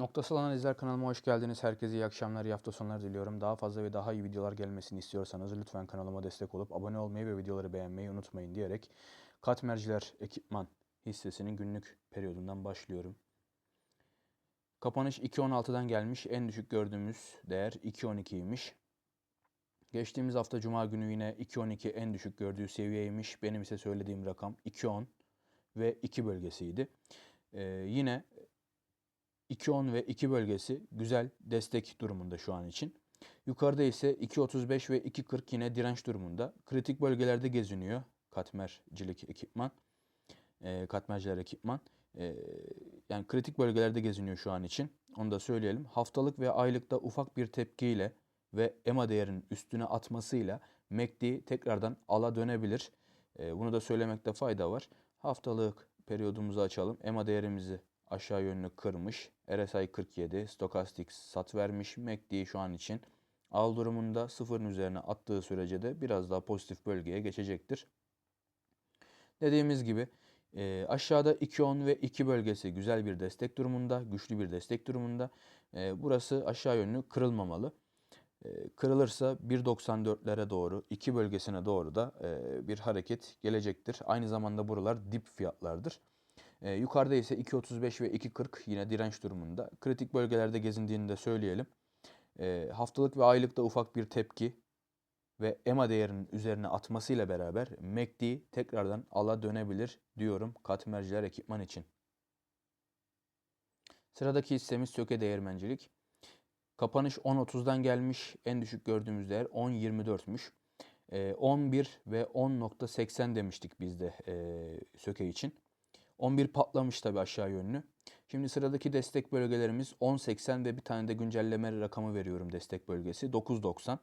Noktasal Analizler kanalıma hoş geldiniz. Herkese iyi akşamlar, iyi hafta sonları diliyorum. Daha fazla ve daha iyi videolar gelmesini istiyorsanız lütfen kanalıma destek olup abone olmayı ve videoları beğenmeyi unutmayın diyerek Katmerciler Ekipman hissesinin günlük periyodundan başlıyorum. Kapanış 2.16'dan gelmiş. En düşük gördüğümüz değer 2.12'ymiş. Geçtiğimiz hafta Cuma günü yine 2.12 en düşük gördüğü seviyeymiş. Benim ise söylediğim rakam 2.10 ve 2 bölgesiydi. Ee, yine 2.10 ve 2 bölgesi güzel destek durumunda şu an için. Yukarıda ise 2.35 ve 2.40 yine direnç durumunda. Kritik bölgelerde geziniyor katmercilik ekipman. E, katmerciler ekipman. E, yani kritik bölgelerde geziniyor şu an için. Onu da söyleyelim. Haftalık ve aylıkta ufak bir tepkiyle ve EMA değerinin üstüne atmasıyla MACD tekrardan ala dönebilir. E, bunu da söylemekte fayda var. Haftalık periyodumuzu açalım. EMA değerimizi aşağı yönlü kırmış. RSI 47, stokastik sat vermiş. MACD şu an için al durumunda sıfırın üzerine attığı sürece de biraz daha pozitif bölgeye geçecektir. Dediğimiz gibi e, aşağıda 2.10 ve 2 bölgesi güzel bir destek durumunda, güçlü bir destek durumunda. E, burası aşağı yönlü kırılmamalı. E, kırılırsa 1.94'lere doğru, 2 bölgesine doğru da e, bir hareket gelecektir. Aynı zamanda buralar dip fiyatlardır. E, yukarıda ise 2.35 ve 2.40 yine direnç durumunda. Kritik bölgelerde gezindiğini de söyleyelim. E, haftalık ve aylıkta ufak bir tepki ve EMA değerinin üzerine atmasıyla beraber MACD tekrardan ala dönebilir diyorum katmerciler ekipman için. Sıradaki hissemiz söke değirmencilik. Kapanış 10.30'dan gelmiş. En düşük gördüğümüz değer 10.24'müş. E, 11 ve 10.80 demiştik biz de e, söke için. 11 patlamış tabi aşağı yönlü. Şimdi sıradaki destek bölgelerimiz 10.80 ve bir tane de güncelleme rakamı veriyorum destek bölgesi 9.90.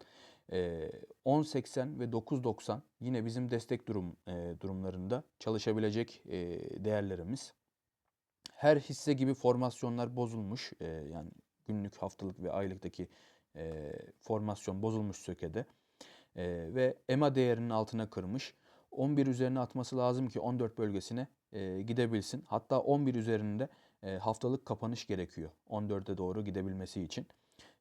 Ee, 10.80 ve 9.90 yine bizim destek durum e, durumlarında çalışabilecek e, değerlerimiz. Her hisse gibi formasyonlar bozulmuş. E, yani günlük, haftalık ve aylıktaki e, formasyon bozulmuş sökede. Ve EMA değerinin altına kırmış. 11 üzerine atması lazım ki 14 bölgesine e, gidebilsin. Hatta 11 üzerinde e, haftalık kapanış gerekiyor 14'e doğru gidebilmesi için.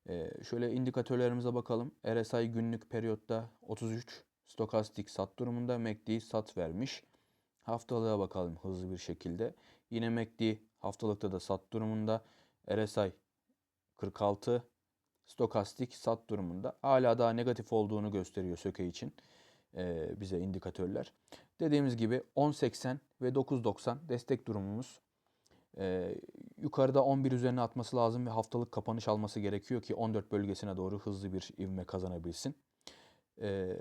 E, şöyle indikatörlerimize bakalım. RSI günlük periyotta 33 stokastik sat durumunda MACD sat vermiş. Haftalığa bakalım hızlı bir şekilde. Yine MACD haftalıkta da sat durumunda. RSI 46 stokastik sat durumunda. Hala daha negatif olduğunu gösteriyor söke için e, bize indikatörler. Dediğimiz gibi 10.80 ve 9.90 destek durumumuz. E, yukarıda 11 üzerine atması lazım ve haftalık kapanış alması gerekiyor ki 14 bölgesine doğru hızlı bir ivme kazanabilsin. E,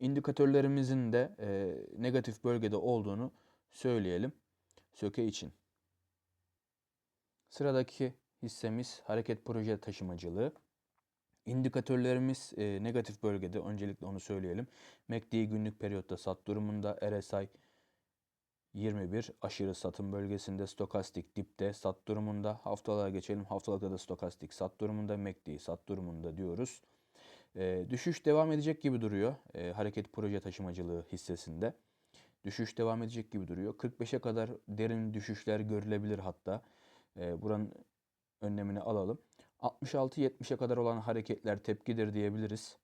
indikatörlerimizin de e, negatif bölgede olduğunu söyleyelim söke için. Sıradaki hissemiz hareket proje taşımacılığı. İndikatörlerimiz e, negatif bölgede. Öncelikle onu söyleyelim. MACD günlük periyotta sat durumunda. RSI 21 aşırı satım bölgesinde. Stokastik dipte sat durumunda. Haftalığa geçelim. Haftalıkta da stokastik sat durumunda. MACD sat durumunda diyoruz. E, düşüş devam edecek gibi duruyor. E, hareket proje taşımacılığı hissesinde. Düşüş devam edecek gibi duruyor. 45'e kadar derin düşüşler görülebilir hatta. E, buranın önlemini alalım. 66-70'e kadar olan hareketler tepkidir diyebiliriz.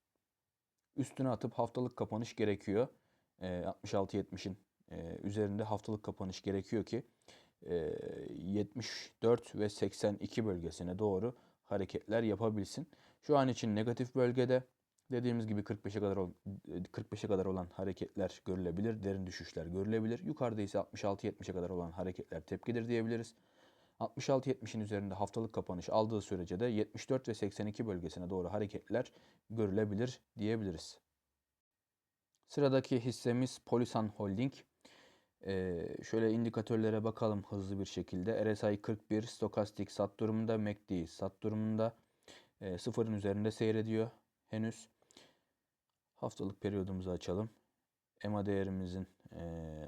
Üstüne atıp haftalık kapanış gerekiyor. E, 66-70'in e, üzerinde haftalık kapanış gerekiyor ki e, 74 ve 82 bölgesine doğru hareketler yapabilsin. Şu an için negatif bölgede dediğimiz gibi 45'e kadar 45'e kadar olan hareketler görülebilir, derin düşüşler görülebilir. Yukarıda ise 66-70'e kadar olan hareketler tepkidir diyebiliriz. 66-70'in üzerinde haftalık kapanış aldığı sürece de 74 ve 82 bölgesine doğru hareketler görülebilir diyebiliriz. Sıradaki hissemiz Polisan Holding. Ee, şöyle indikatörlere bakalım hızlı bir şekilde. RSI 41 stokastik sat durumunda, MACD sat durumunda. E, sıfırın üzerinde seyrediyor henüz. Haftalık periyodumuzu açalım. EMA değerimizin e,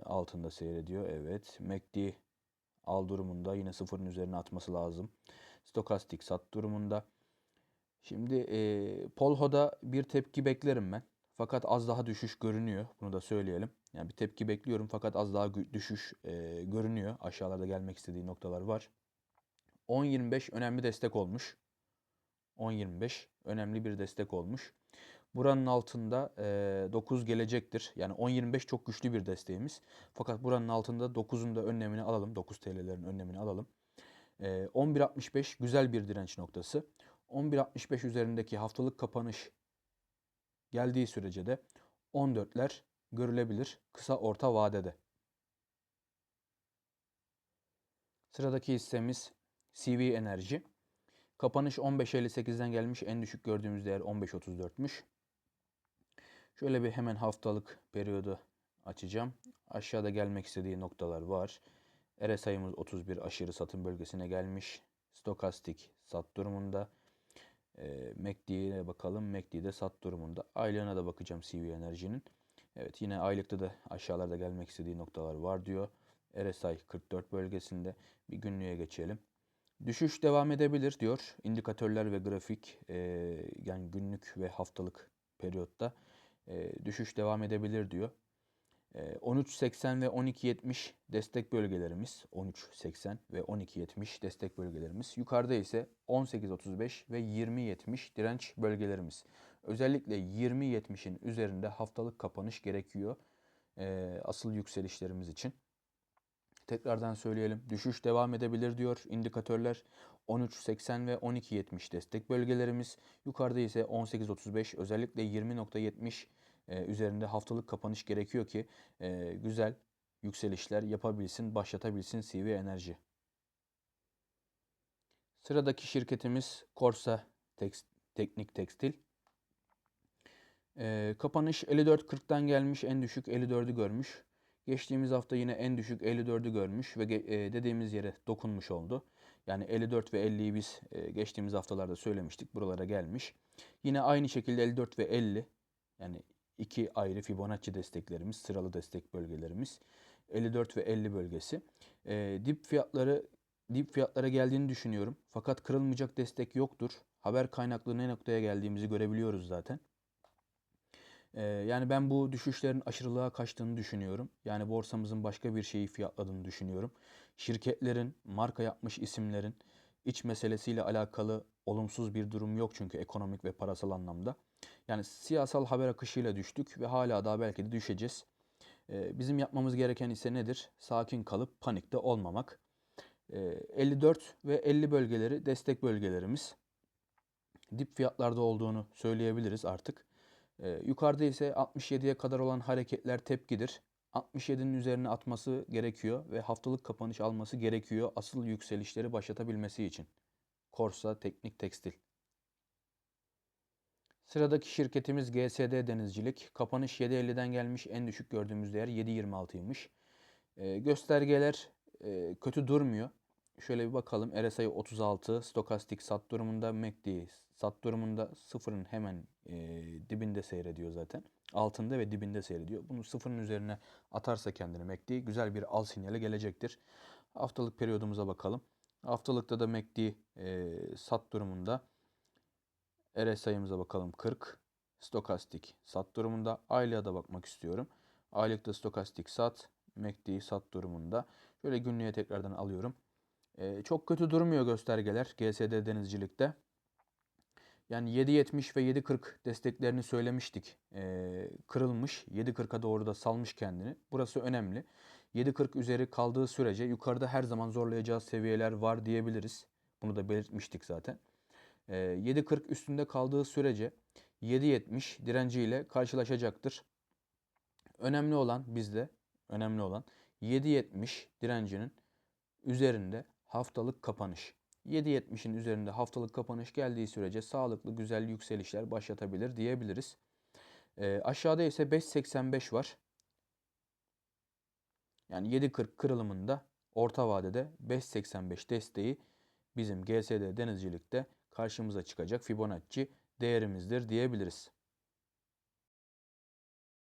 altında seyrediyor. Evet. MACD al durumunda yine sıfırın üzerine atması lazım. Stokastik sat durumunda. Şimdi e, Polho'da bir tepki beklerim ben. Fakat az daha düşüş görünüyor. Bunu da söyleyelim. Yani bir tepki bekliyorum fakat az daha düşüş e, görünüyor. Aşağılarda gelmek istediği noktalar var. 10.25 önemli destek olmuş. 10.25 önemli bir destek olmuş. Buranın altında e, 9 gelecektir. Yani 10.25 çok güçlü bir desteğimiz. Fakat buranın altında 9'un da önlemini alalım. 9 TL'lerin önlemini alalım. E, 11.65 güzel bir direnç noktası. 11.65 üzerindeki haftalık kapanış geldiği sürece de 14'ler görülebilir kısa orta vadede. Sıradaki hissemiz CV Enerji. Kapanış 15.58'den gelmiş. En düşük gördüğümüz değer 15.34'müş. Şöyle bir hemen haftalık periyodu açacağım. Aşağıda gelmek istediği noktalar var. RSI'miz 31 aşırı satım bölgesine gelmiş. Stokastik sat durumunda. E, MACD'ye bakalım. MACD de sat durumunda. Aylığına da bakacağım CV Enerji'nin. Evet yine aylıkta da aşağılarda gelmek istediği noktalar var diyor. RSI 44 bölgesinde. Bir günlüğe geçelim. Düşüş devam edebilir diyor. İndikatörler ve grafik e, yani günlük ve haftalık periyotta e, düşüş devam edebilir diyor. E, 13.80 ve 12.70 destek bölgelerimiz. 13.80 ve 12.70 destek bölgelerimiz. Yukarıda ise 18.35 ve 20.70 direnç bölgelerimiz. Özellikle 20.70'in üzerinde haftalık kapanış gerekiyor. e, asıl yükselişlerimiz için. Tekrardan söyleyelim. Düşüş devam edebilir diyor indikatörler. 13.80 ve 12.70 destek bölgelerimiz. Yukarıda ise 18.35 özellikle 20.70 e, üzerinde haftalık kapanış gerekiyor ki e, güzel yükselişler yapabilsin, başlatabilsin CV Enerji. Sıradaki şirketimiz Corsa Tex- Teknik Tekstil. E, kapanış 54.40'tan gelmiş en düşük 54'ü görmüş. Geçtiğimiz hafta yine en düşük 54'ü görmüş ve e, dediğimiz yere dokunmuş oldu. Yani 54 ve 50'yi biz e, geçtiğimiz haftalarda söylemiştik. Buralara gelmiş. Yine aynı şekilde 54 ve 50 yani iki ayrı Fibonacci desteklerimiz, sıralı destek bölgelerimiz. 54 ve 50 bölgesi. E, dip fiyatları dip fiyatlara geldiğini düşünüyorum. Fakat kırılmayacak destek yoktur. Haber kaynaklı ne noktaya geldiğimizi görebiliyoruz zaten. Ee, yani ben bu düşüşlerin aşırılığa kaçtığını düşünüyorum. Yani borsamızın başka bir şeyi fiyatladığını düşünüyorum. Şirketlerin, marka yapmış isimlerin iç meselesiyle alakalı olumsuz bir durum yok çünkü ekonomik ve parasal anlamda. Yani siyasal haber akışıyla düştük ve hala daha belki de düşeceğiz. Ee, bizim yapmamız gereken ise nedir? Sakin kalıp panikte olmamak. Ee, 54 ve 50 bölgeleri destek bölgelerimiz. Dip fiyatlarda olduğunu söyleyebiliriz artık. Ee, yukarıda ise 67'ye kadar olan hareketler tepkidir. 67'nin üzerine atması gerekiyor ve haftalık kapanış alması gerekiyor asıl yükselişleri başlatabilmesi için. Korsa Teknik Tekstil. Sıradaki şirketimiz GSD Denizcilik. Kapanış 7.50'den gelmiş. En düşük gördüğümüz değer 7.26'ymış. Ee, göstergeler e, kötü durmuyor. Şöyle bir bakalım. RSI 36, stokastik sat durumunda, MACD sat durumunda sıfırın hemen e, dibinde seyrediyor zaten. Altında ve dibinde seyrediyor. Bunu sıfırın üzerine atarsa kendini MACD güzel bir al sinyali gelecektir. Haftalık periyodumuza bakalım. Haftalıkta da MACD e, sat durumunda. RSI'mize bakalım 40. Stokastik sat durumunda. Aylığa da bakmak istiyorum. Aylıkta stokastik sat, MACD sat durumunda. Şöyle günlüğe tekrardan alıyorum. Ee, çok kötü durmuyor göstergeler GSD denizcilikte. Yani 7.70 ve 7.40 desteklerini söylemiştik. Ee, kırılmış. 7.40'a doğru da salmış kendini. Burası önemli. 7.40 üzeri kaldığı sürece yukarıda her zaman zorlayacağı seviyeler var diyebiliriz. Bunu da belirtmiştik zaten. Ee, 7.40 üstünde kaldığı sürece 7.70 direnciyle karşılaşacaktır. Önemli olan bizde önemli olan 7.70 direncinin üzerinde haftalık kapanış. 7.70'in üzerinde haftalık kapanış geldiği sürece sağlıklı güzel yükselişler başlatabilir diyebiliriz. Ee, aşağıda ise 5.85 var. Yani 7.40 kırılımında orta vadede 5.85 desteği bizim GSD denizcilikte karşımıza çıkacak Fibonacci değerimizdir diyebiliriz.